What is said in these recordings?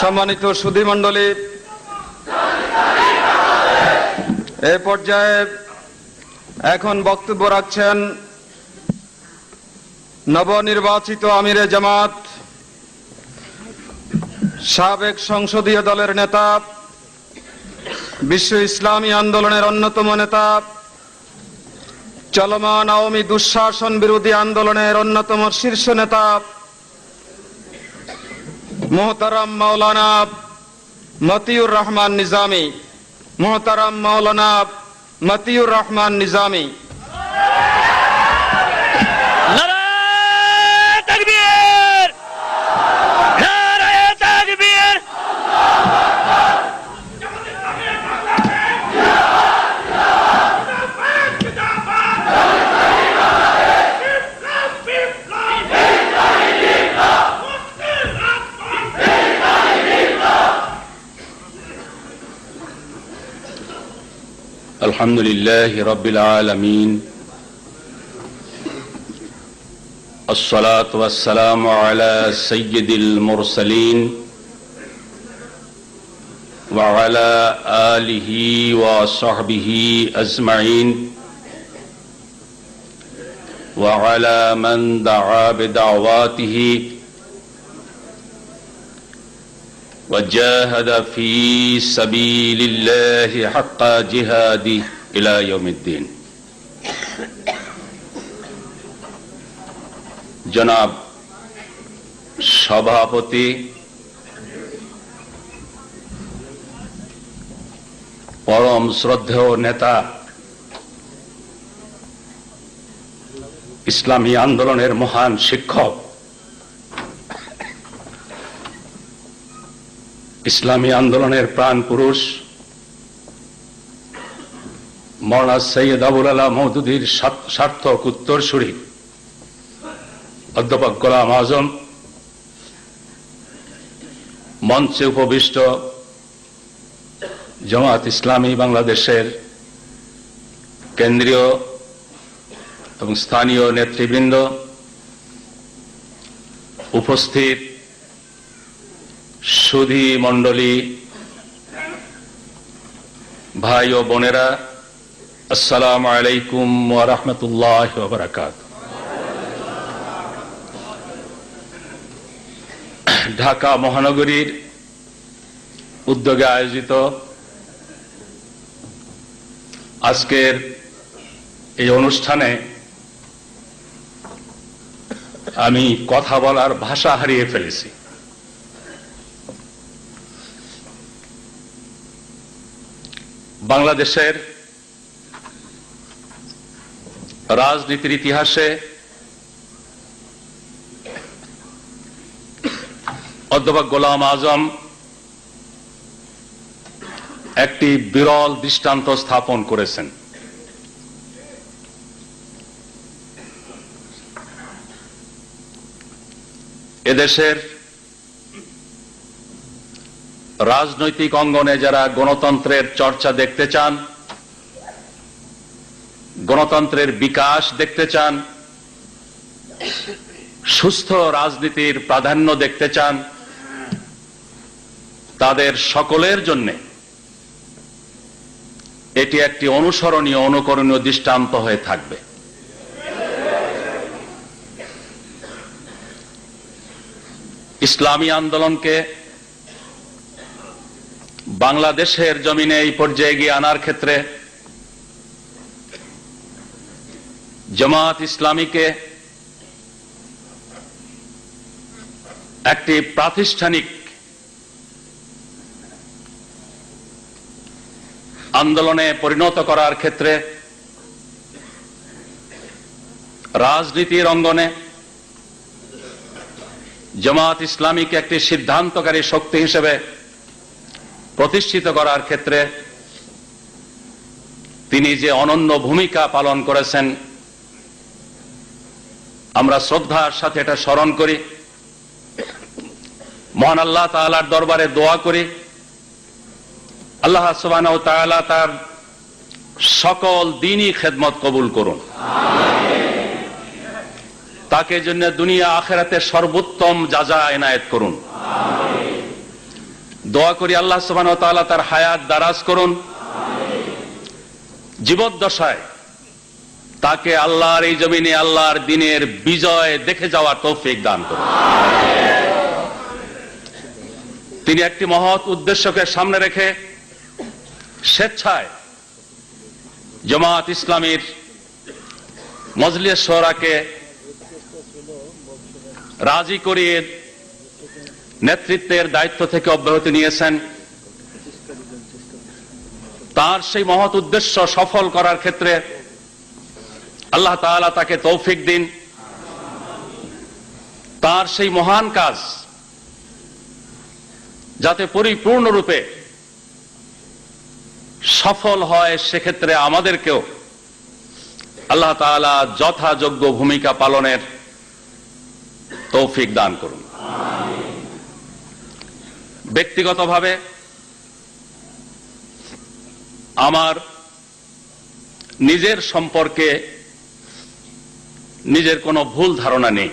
সম্মানিত সুধী মণ্ডলী, এ পর্যায়ে এখন বক্তব্য রাখছেন নবনির্বাচিত আমিরে জামাত, সাবেক সংসদীয় দলের নেতা, বিশ্ব ইসলামী আন্দোলনের অন্যতম নেতা, চলমান আওয়ামী দুঃশাসন বিরোধী আন্দোলনের অন্যতম শীর্ষ নেতা মোহতারাম মাওলানা মতিউর রহমান নিজামী মোহতারাম মাওলানা মতিউর রহমান নিজামী। الحمد لله رب العالمين. الصلاة والسلام على سيد المرسلين وعلى آله وصحبه أجمعين. وعلى من دعا بدعواته وجاهد في سبيل الله حق جهاده إلى يوم الدين জনাব সভাপতি পরম শ্রদ্ধেয় নেতা ইসলামী আন্দোলনের মহান শিক্ষক ইসলামী আন্দোলনের প্রাণ পুরুষ মৌলানা সৈয়দ আবুল আলা মৌদুদির সার্থক উত্তরসূরি অধ্যাপক গোলাম আজম, মঞ্চে উপবিষ্ট জমাত ইসলামী বাংলাদেশের কেন্দ্রীয় এবং স্থানীয় নেতৃবৃন্দ, উপস্থিত সুধী মণ্ডলী, ভাই ও বোনেরা, আসসালাম আলাইকুম রাহমাতুল্লাহি ঢাকা মহানগরীর উদ্যোগে আয়োজিত আজকের এই অনুষ্ঠানে আমি কথা বলার ভাষা হারিয়ে ফেলেছি। বাংলাদেশের রাজনীতির ইতিহাসে অধ্যাপক গোলাম আজম একটি বিরল দৃষ্টান্ত স্থাপন করেছেন। এদেশের রাজনৈতিক অঙ্গনে যারা গণতন্ত্রের চর্চা দেখতে চান, গণতন্ত্রের বিকাশ দেখতে চান, সুস্থ রাজনীতির প্রাধান্য দেখতে চান, তাদের সকলের জন্য এটি একটি অনুসরণীয়, অনুকরণীয় দৃষ্টান্ত হয়ে থাকবে। ইসলামী আন্দোলনকে বাংলাদেশের জমিনে এই পর্যায়ে গিয়ে আনার ক্ষেত্রে জামাত ইসলামীকে একটি প্রাতিষ্ঠানিক আন্দোলনে পরিণত করার ক্ষেত্রে রাজনীতির অঙ্গনে জামাত ইসলামীকে একটি সিদ্ধান্তকারী শক্তি হিসেবে প্রতিষ্ঠিত করার ক্ষেত্রে তিনি যে অনন্য ভূমিকা পালন করেছেন, আমরা শ্রদ্ধার সাথে এটা স্মরণ করি। মহান আল্লাহ তাআলার দরবারে দোয়া করি। আল্লাহ সুবহানাহু ওয়া তাআলা তার সকল দিনই খেদমত কবুল করুন। তাকে জন্য দুনিয়া আখেরাতে সর্বোত্তম যাজা এনায়েত করুন। দোয়া করি আল্লাহ সুবাহ তাআলা তার হায়াত দারাজ করুন। জীবদ্দশায় তাকে আল্লাহর এই জমিনে আল্লাহর দিনের বিজয় দেখে যাওয়ার তৌফিক দান করুন। তিনি একটি মহৎ উদ্দেশ্যকে সামনে রেখে স্বেচ্ছায় জামাত ইসলামীর মজলিস শোরাকে রাজি করিয়ে নেতৃত্বের দায়িত্ব থেকে অব্যাহতি নিয়েছেন। তার সেই মহৎ উদ্দেশ্য সফল করার ক্ষেত্রে আল্লাহ তাআলা তাকে তৌফিক দিন। তার সেই মহান কাজ যাতে পরিপূর্ণরূপে সফল হয়, সেক্ষেত্রে আমাদেরকেও আল্লাহ তাআলা যথাযোগ্য ভূমিকা পালনের তৌফিক দান করুন। ব্যক্তিগতভাবে আমার নিজের সম্পর্কে নিজের কোনো ভুল ধারণা নেই।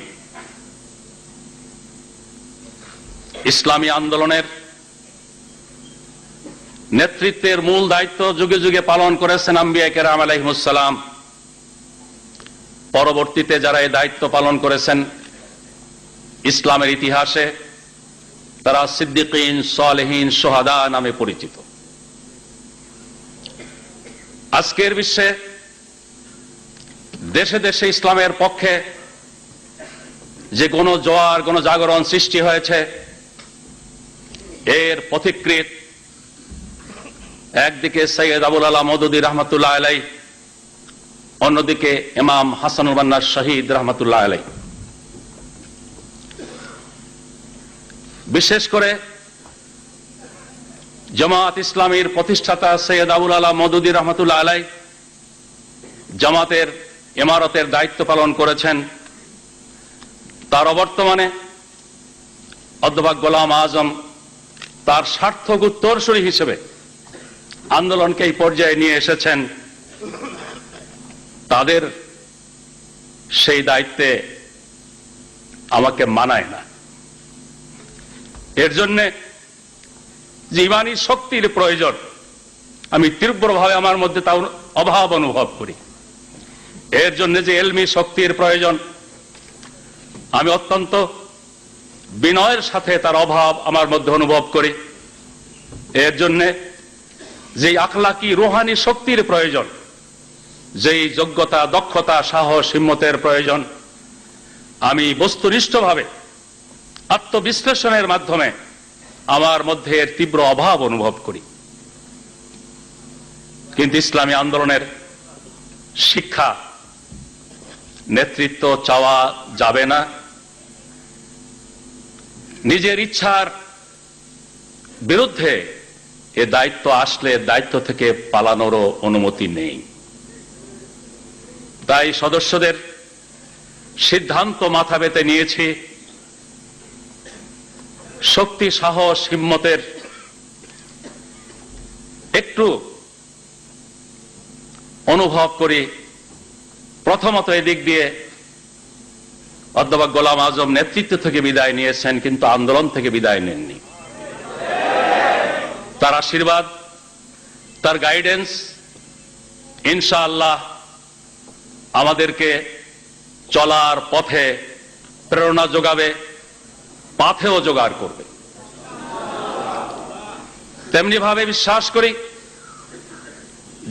ইসলামী আন্দোলনের নেতৃত্বের মূল দায়িত্ব যুগে যুগে পালন করেছেন আম্বিয়া কেরাম আলাইহিমুসালাম পরবর্তীতে যারা এই দায়িত্ব পালন করেছেন ইসলামের ইতিহাসে তারা সিদ্দিকিন, সালেহীন, সোহাদা নামে পরিচিত। আজকের বিশ্বে দেশে দেশে ইসলামের পক্ষে যে কোন জোয়ার, কোন জাগরণ সৃষ্টি হয়েছে, এর পথিকৃত একদিকে সৈয়দ আবুল আলা মদুদি রহমতুল্লাহ আলাই অন্যদিকে ইমাম হাসানুল বান্নার শহীদ রহমতুল্লাহ আলাই বিশেষ করে জামাত ইসলামীর প্রতিষ্ঠাতা সৈয়দ আবুল আলা মদুদি রহমতুল্লাহ আলাই জামাতের ইমারতের দায়িত্ব পালন করেছেন। তার অবর্তমানে অধ্যাপক গোলাম আজম তার সার্থক উত্তরসূরি হিসেবে আন্দোলনকে এই পর্যায়ে নিয়ে এসেছেন। তাদের সেই দায়িত্বে আমাকে মানায় না। এর জন্য ইমানি শক্তির প্রয়োজন। আমি তীব্রভাবে আমার মধ্যে তার অভাব অনুভব করি। এর জন্য যে এলমি শক্তির প্রয়োজন, আমি অত্যন্ত বিনয়ের সাথে তার অভাব আমার মধ্যে অনুভব করি। এর জন্য যে আখলাকি রুহানি শক্তির প্রয়োজন, যেই যোগ্যতা, দক্ষতা, সাহস, হিম্মতের প্রয়োজন, আমি বস্তুনিষ্ঠভাবে আত্মবিশ্লেষণের মাধ্যমে আমার মধ্যে এর তীব্র অভাব অনুভব করি। কিন্তু ইসলামী আন্দোলনের শিক্ষা, নেতৃত্ব চাওয়া যাবে না। নিজের ইচ্ছার বিরুদ্ধে এ দায়িত্ব আসলে দায়িত্ব থেকে পালানোরও অনুমতি নেই। তাই সদস্যদের সিদ্ধান্ত মাথা পেতে নিয়েছি শক্তি, সাহস, হিম্মতের একটু অনুভব করি। প্রথমত এদিক দিয়ে অধ্যাপক গোলাম আজম নেতৃত্ব থেকে বিদায় নিয়েছেন, কিন্তু আন্দোলন থেকে বিদায় নেননি। তার আশীর্বাদ, তার গাইডেন্স ইনশাআল্লাহ আমাদেরকে চলার পথে প্রেরণা যোগাবে। পাথেও জোগাড় করবে। তেমনি ভাবে বিশ্বাস করি,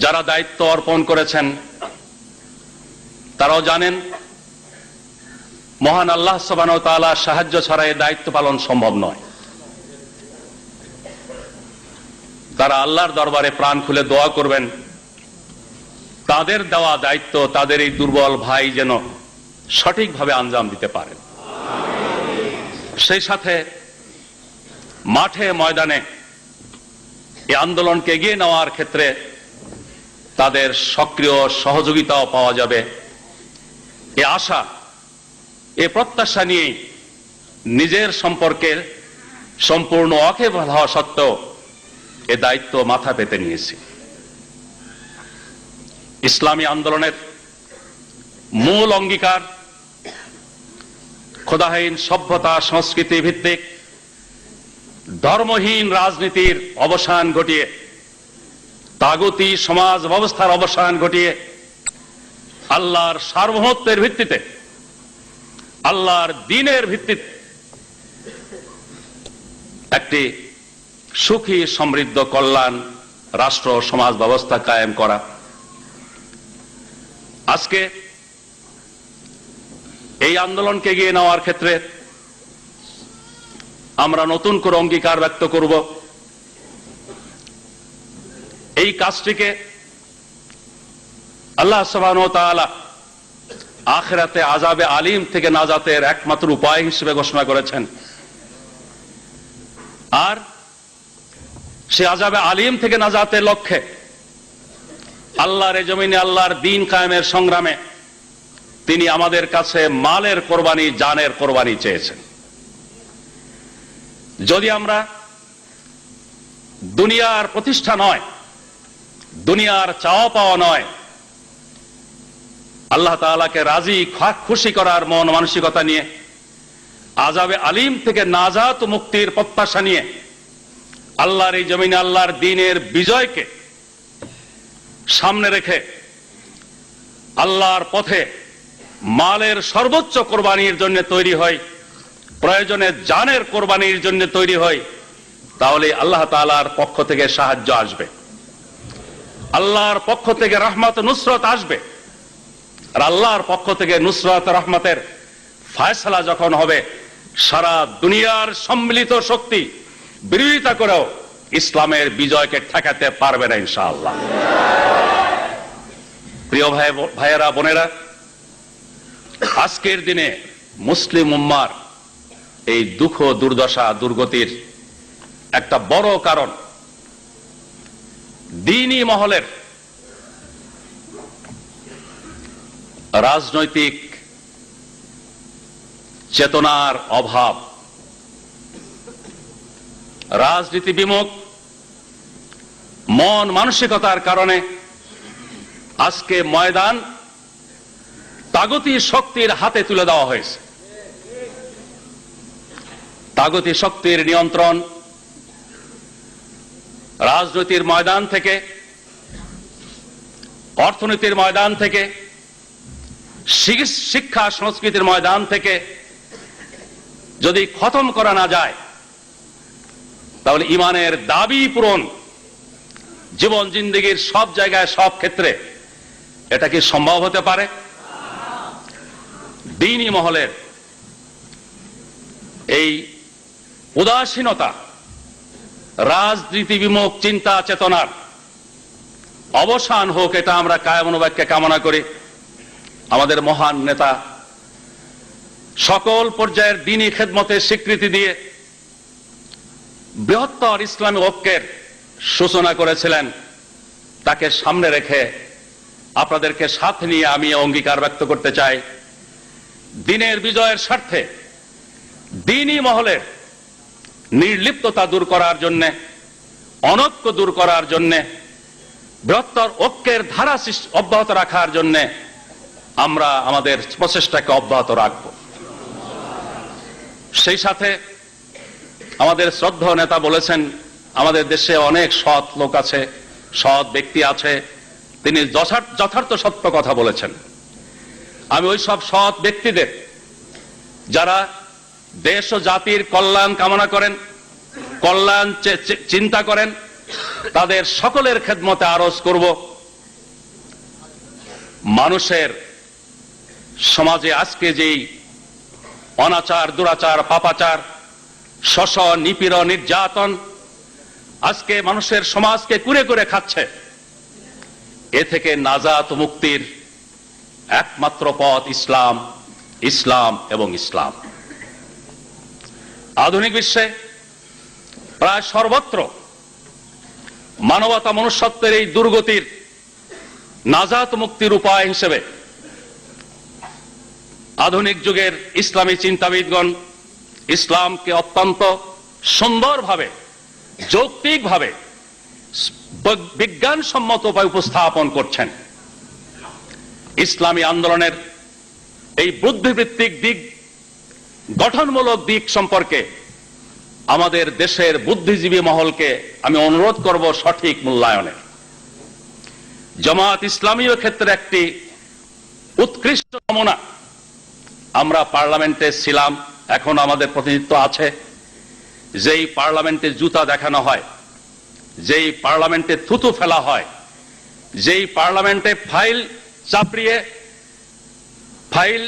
যারা দায়িত্ব অর্পণ করেছেন, তারাও জানেন, মহান আল্লাহ সবান তালা সাহায্য ছাড়া এই দায়িত্ব পালন সম্ভব নয়। তারা আল্লাহর দরবারে প্রাণ খুলে দোয়া করবেন, তাদের দেওয়া দায়িত্ব, তাদের এই দুর্বল ভাই যেন সঠিকভাবে আঞ্জাম দিতে পারেন। সেই সাথে মাঠে ময়দানে এই আন্দোলনকে এগিয়ে নেওয়ার ক্ষেত্রে তাদের সক্রিয় সহযোগিতাও পাওয়া যাবে। এ আশা, এ প্রত্যাশা নিয়েই নিজের সম্পর্কে সম্পূর্ণ অকেবল হওয়া সত্ত্বেও এ দায়িত্ব মাথা পেতে নিয়েছি। ইসলামী আন্দোলনের মূল অঙ্গীকার খোদাহীন সভ্যতা, সংস্কৃতি ভিত্তিক ধর্মহীন রাজনীতির অবসান ঘটিয়ে, তাগতি সমাজ ব্যবস্থার অবসান ঘটিয়ে, আল্লাহর সার্বভৌমত্বের ভিত্তিতে, আল্লাহর দিনের ভিত্তিতে একটি সুখী, সমৃদ্ধ, কল্যাণ রাষ্ট্র, সমাজ ব্যবস্থা কায়েম করা। আজকে এই আন্দোলনকে এগিয়ে নেওয়ার ক্ষেত্রে আমরা নতুন করে অঙ্গীকার ব্যক্ত করব। এই কাজটিকে আল্লাহ সবান আখেরাতে আজাবে আলিম থেকে নাজাতের একমাত্র উপায় হিসেবে ঘোষণা করেছেন। আর সে আজাবে আলিম থেকে নাজাতের লক্ষ্যে আল্লাহর জমিনে আল্লাহর দিন কায়েমের সংগ্রামে তিনি আমাদের কাছে মালের কোরবানি, জানের কোরবানি চেয়েছেন। যদি আমরা দুনিয়ার প্রতিষ্ঠা নয়, দুনিয়ার চাওয়া পাওয়া নয়, আল্লাহ তাআলাকে রাজি খুশি করার মন মানসিকতা নিয়ে আজাবে আলিম থেকে নাজাত মুক্তির প্রত্যাশা নিয়ে, আল্লাহর এই জমিনে আল্লাহর দিনের বিজয়কে সামনে রেখে, আল্লাহর পথে মালের সর্বোচ্চ কোরবানির জন্য তৈরি হয়, প্রয়োজনে জানের কোরবানির জন্য তৈরি হয়, তাহলে আল্লাহ তাআলার পক্ষ থেকে সাহায্য আসবে। আল্লাহর পক্ষ থেকে রহমত, নুসরত আসবে। আর আল্লাহর পক্ষ থেকে নুসরত, রহমতের ফায়সালা যখন হবে, সারা দুনিয়ার সম্মিলিত শক্তি বিরোধিতা করেও ইসলামের বিজয়কে ঠেকাতে পারবে না ইনশাআল্লাহ। প্রিয় ভাই, ভাইয়েরা, বোনেরা আজকের দিনে মুসলিম উম্মার এই দুঃখ, দুর্দশা, দুর্গতির একটা বড় কারণ। দিনই মহলের রাজনৈতিক চেতনার অভাব, রাজনীতি বিমুখ, মন মানসিকতার কারণে আজকে ময়দান তাগতি শক্তির হাতে তুলে দেওয়া হয়েছে। তাগতি শক্তির নিয়ন্ত্রণ রাজনৈতিক ময়দান থেকে, অর্থনীতির ময়দান থেকে শিক্ষা, সংস্কৃতির ময়দান থেকে যদি খতম করা না যায়, তাহলে ইমানের দাবি পূরণ জীবন জিন্দগির সব জায়গায়, সব ক্ষেত্রে এটা কি সম্ভব হতে পারে? দিনই মহলের এই উদাসীনতা, রাজনীতি বিমুখ চিন্তা চেতনার অবসান হোক এটা আমরা কায়মনোবাক্যে কামনা করি। আমাদের মহান নেতা সকল পর্যায়ের দিনী খেদমতের স্বীকৃতি দিয়ে বৃহত্তর ইসলামী ঐক্যের সূচনা করেছিলেন। তাকে সামনে রেখে আপনাদেরকে সাথে নিয়ে আমি অঙ্গীকার ব্যক্ত করতে চাই। দিনের বিজয়ের স্বার্থে, দিনই মহলের নির্লিপ্ততা দূর করার জন্যে, অনৈক্য দূর করার জন্যে, বৃহত্তর ঐক্যের ধারা অব্যাহত রাখার জন্যে আমরা আমাদের প্রচেষ্টাকে অব্যাহত রাখব। সেই সাথে আমাদের শ্রদ্ধ নেতা বলেছেন, আমাদের দেশে অনেক সৎ লোক আছে, সৎ ব্যক্তি আছে। তিনি যথার্থ সত্য কথা বলেছেন। আমি ওই সব সৎ ব্যক্তিদের, যারা দেশ ও জাতির কল্যাণ কামনা করেন, কল্যাণ চিন্তা করেন, তাদের সকলের খেদমতে আরজ করব। মানুষের সমাজে আজকে যেই অনাচার, দুরাচার, পাপাচার শোষণ নিপীড়ন নির্যাতন আজকে মানুষের সমাজকে কুরে করে খাচ্ছে, এ থেকে নাজাত মুক্তির একমাত্র পথ ইসলাম ইসলাম এবং ইসলাম। আধুনিক বিশ্বে প্রায় সর্বত্র মানবতা মনুষ্যত্বের এই দুর্গতির নাজাত মুক্তির উপায় হিসেবে আধুনিক যুগের ইসলামী চিন্তাবিদগণ ইসলামকে অত্যন্ত সুন্দরভাবে, যৌক্তিকভাবে বিজ্ঞানসম্মত উপায় উপস্থাপন করছেন। ইসলামী আন্দোলনের এই বুদ্ধিবৃত্তিক দিক, গঠনমূলক দিক সম্পর্কে আমাদের দেশের বুদ্ধিজীবী মহলকে আমি অনুরোধ করব সঠিক মূল্যায়নের জামাত ইসলামীয় ক্ষেত্রে একটি উৎকৃষ্ট নমুনা। আমরা পার্লামেন্টে ছিলাম, এখন আমাদের প্রতিনিধিত্ব আছে। যেই পার্লামেন্টে জুতা দেখানো হয়, যেই পার্লামেন্টে থুতু ফেলা হয়, যেই পার্লামেন্টে ফাইল চাপড়িয়ে ফাইল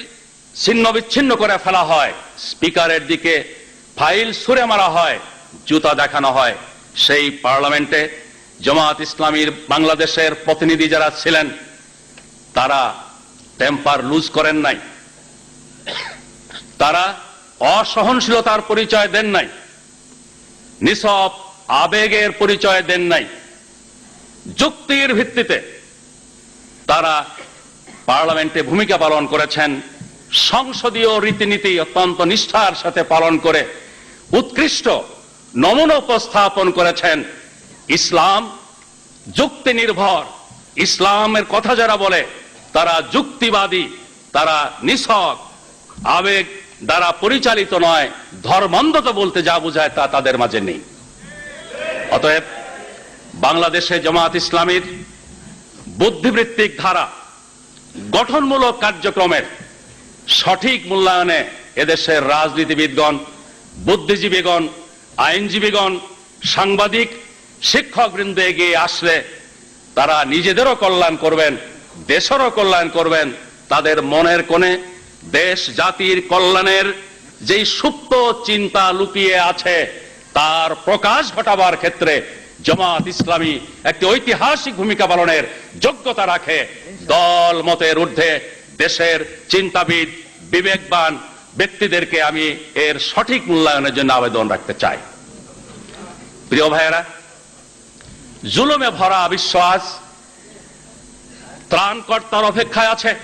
ছিন্ন বিচ্ছিন্ন করে ফেলা হয়। স্পিকারের দিকে ফাইল ছুঁড়ে মারা হয়, জুতা দেখানো হয়। সেই পার্লামেন্টে জামাত ইসলামীর বাংলাদেশের প্রতিনিধি যারা ছিলেন, তারা টেম্পার লুজ করেন নাই। তারা অসহনশীলতার পরিচয় দেন নাই। নিসব আবেগের পরিচয় দেন নাই। যুক্তির ভিত্তিতে তারা পার্লামেন্টে ভূমিকা পালন করেছেন, সংসদীয় রীতিনীতি অত্যন্ত নিষ্ঠার সাথে পালন করে উৎকৃষ্ট নমুনা উপস্থাপন করেছেন। ইসলাম যুক্তি নির্ভর ইসলামের কথা যারা বলে, তারা যুক্তিবাদী, তারা নিছক। আবেগ দ্বারা পরিচালিত নয়, ধর্মান্ধতা বলতে যা বোঝায় তা তাদের মাঝে নেই। অতএব বাংলাদেশে জামাত ইসলামীর বুদ্ধিবৃত্তিক ধারা, গঠনমূলক কার্যক্রমের সঠিক মূল্যায়নে এদেশের রাজনীতিবিদগণ, বুদ্ধিজীবীগণ, আইনজীবীগণ, সাংবাদিক, শিক্ষকবৃন্দ এগিয়ে আসলে তারা নিজেদেরও কল্যাণ করবেন, দেশেরও কল্যাণ করবেন, তাদের মনের কোণে দেশ জাতির কল্যাণের যেই সুপ্ত চিন্তা লুকিয়ে আছে, তার প্রকাশ ঘটাবার ক্ষেত্রে জামাত ইসলামী একটি ঐতিহাসিক ভূমিকা পালনের যোগ্যতা রাখে। দল মতের ঊর্ধ্বে দেশের চিন্তাবিদ, বিবেকবান ব্যক্তিদেরকে আমি এর সঠিক মূল্যায়নের জন্য আবেদন রাখতে চাই। প্রিয় ভাইয়েরা, জুলুমে ভরা বিশ্বাস ত্রাণকর্তার অপেক্ষায় আছে।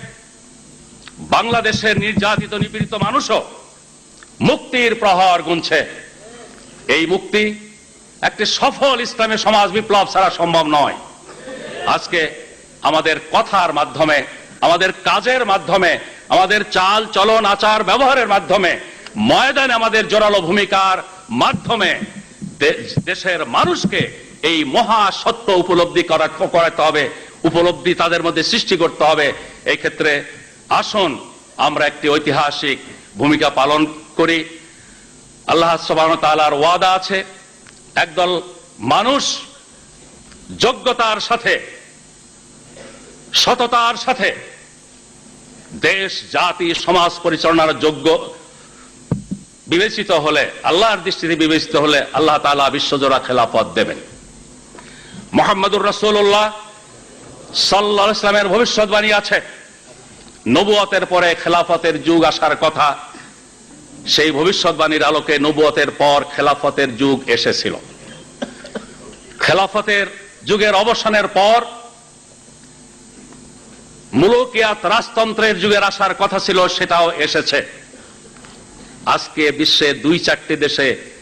বাংলাদেশের নির্যাতিত, নিপীড়িত মানুষও মুক্তির প্রহর গুনছে। এই মুক্তি একটি সফল ইসলামী সমাজ বিপ্লব ছাড়া সম্ভব নয়। আজকে আমাদের কথার মাধ্যমে, আমাদের কাজের মাধ্যমে, আমাদের চাল, চলন, আচার, ব্যবহারের মাধ্যমে, ময়দানে আমাদের জোরালো ভূমিকার মাধ্যমে দেশের মানুষকে এই মহা সত্য উপলব্ধি করা, করাতে হবে, উপলব্ধি তাদের মধ্যে সৃষ্টি করতে হবে। এই ক্ষেত্রে আসুন, আমরা একটি ঐতিহাসিক ভূমিকা পালন করি। আল্লাহ সুবহানাহু ওয়া তাআলার ওয়াদা আছে। একদল মানুষ যোগ্যতার সাথে, সততার সাথে দেশ, জাতি, সমাজ পরিচালনার যোগ্য বিবেচিত হলে, আল্লাহর দৃষ্টিতে বিবেচিত হলে আল্লাহ তাআলা বিশ্বজোড়া খেলাফত দেবেন। মোহাম্মদুর রসুল্লাহ আলাইহি ইসলামের ভবিষ্যৎবাণী আছে। নবুয়তের পরে খেলাফতের যুগ আসার কথা সেই ভবিষ্যৎবাণীর আলোকে নবুয়তের পর খেলাফতের যুগ এসেছিল। খেলাফতের যুগের অবসানের পর মুলকিয়াত রাজতন্ত্রের যুগের আসার কথা ছিল, সেটাও এসেছে। আজকে বিশ্বে দুই চারটি দেশে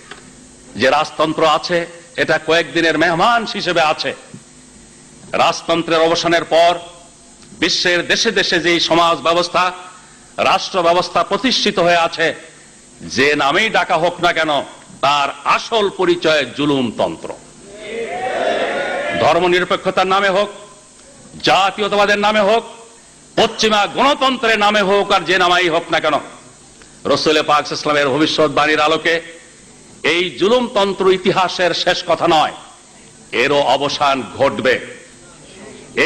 যে রাজতন্ত্র আছে, এটা কয়েকদিনের মেহমান হিসেবে আছে। রাজতন্ত্রের অবসানের পর বিশ্বের দেশে দেশে যেই সমাজ ব্যবস্থা, রাষ্ট্র ব্যবস্থা প্রতিষ্ঠিত হয়ে আছে যে নামেই ডাকা হোক না কেন, তার আসল পরিচয় জুলুমতন্ত্র ধর্মনিরপেক্ষতার নামে হোক, জাতীয়তাবাদের নামে হোক, পশ্চিমা গণতন্ত্রের নামে হোক আর যে নামাই হোক না কেন, রসুলে পাক ইসলামের ভবিষ্যৎবাণীর আলোকে এই জুলুমতন্ত্র ইতিহাসের শেষ কথা নয়, এরও অবসান ঘটবে।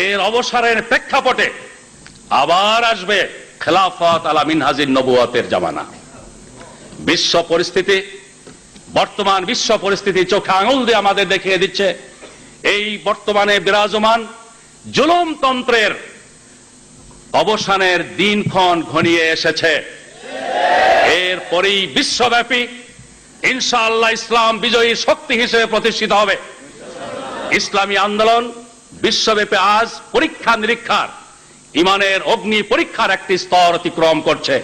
এর অবসানের প্রেক্ষাপটে আবার আসবে খেলাফত আলা মিনহাজির নবুয়াতের জামানা। বিশ্ব পরিস্থিতি, বর্তমান বিশ্ব পরিস্থিতি চোখে আঙুল দিয়ে আমাদের দেখিয়ে দিচ্ছে, এই বর্তমানে বিরাজমান জুলুমতন্ত্রের অবসানের দিনক্ষণ ঘনিয়ে এসেছে। এরপরেই বিশ্বব্যাপী, ইনশাআল্লাহ ইসলাম বিজয়ী শক্তি হিসেবে প্রতিষ্ঠিত হবে। ইসলামী আন্দোলন বিশ্বব্যাপী আজ পরীক্ষা নিরীক্ষার ইমানের অগ্নি পরীক্ষার একটি স্তর অতিক্রম করছে।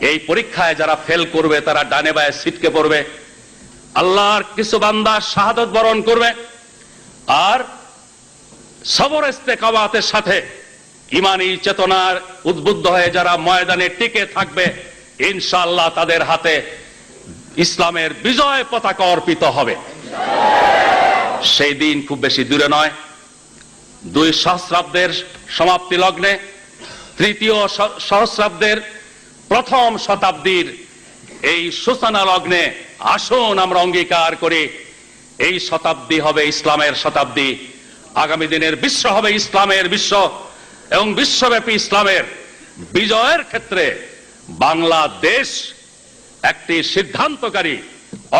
এই পরীক্ষায় যারা ফেল করবে, তারা ডানে বায়ে ছিটকে পড়বে। আল্লাহর কিছু বান্দা শাহাদত বরণ করবে। আর সবর ইস্তেকাবাতের সাথে ইমানি চেতনার উদ্বুদ্ধ হয়ে যারা ময়দানে টিকে থাকবে, ইনশাআল্লাহ তাদের হাতে ইসলামের বিজয় পতাকা অর্পিত হবে। সেই দিন খুব বেশি দূরে নয়। দুই সহস্রাব্দের সমাপ্তি লগ্নে তৃতীয় সহস্রাব্দের প্রথম শতাব্দীর এই সূচনা লগ্নে আসুন আমরা অঙ্গীকার করি। এই শতাব্দী হবে ইসলামের শতাব্দী। আগামী দিনের বিশ্ব হবে ইসলামের বিশ্ব এবং বিশ্বব্যাপী ইসলামের বিজয়ের ক্ষেত্রে বাংলাদেশ একটি সিদ্ধান্তকারী,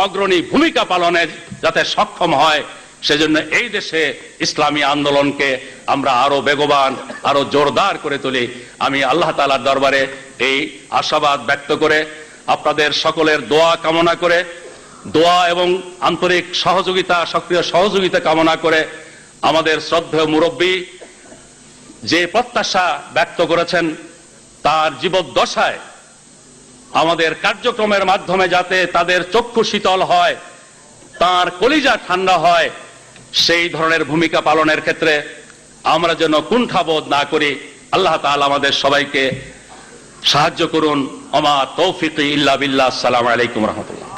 অগ্রণী ভূমিকা পালনে যাতে সক্ষম হয়। সেজন্য এই দেশে ইসলামী আন্দোলনকে আমরা আরও বেগবান, আরও জোরদার করে তুলি। আমি আল্লাহ তালার দরবারে এই আশাবাদ ব্যক্ত করে আপনাদের সকলের দোয়া কামনা করে, দোয়া এবং আন্তরিক সহযোগিতা, সক্রিয় সহযোগিতা কামনা করে আমাদের শ্রদ্ধেয় মুরব্বী যে প্রত্যাশা ব্যক্ত করেছেন তার জীবদ্দশায় আমাদের কার্যক্রমের মাধ্যমে যাতে তাদের চক্ষু শীতল হয়, তার কলিজা ঠান্ডা হয় সেই ধরনের ভূমিকা পালনের ক্ষেত্রে আমরা যেন কুণ্ঠাবোধ না করি, আল্লাহ তাহলে আমাদের সবাইকে সাহায্য করুন। অমা তৌফিক ইল্লা বিল্লাহ। আসসালামু আলাইকুম রহমতুল্লাহ।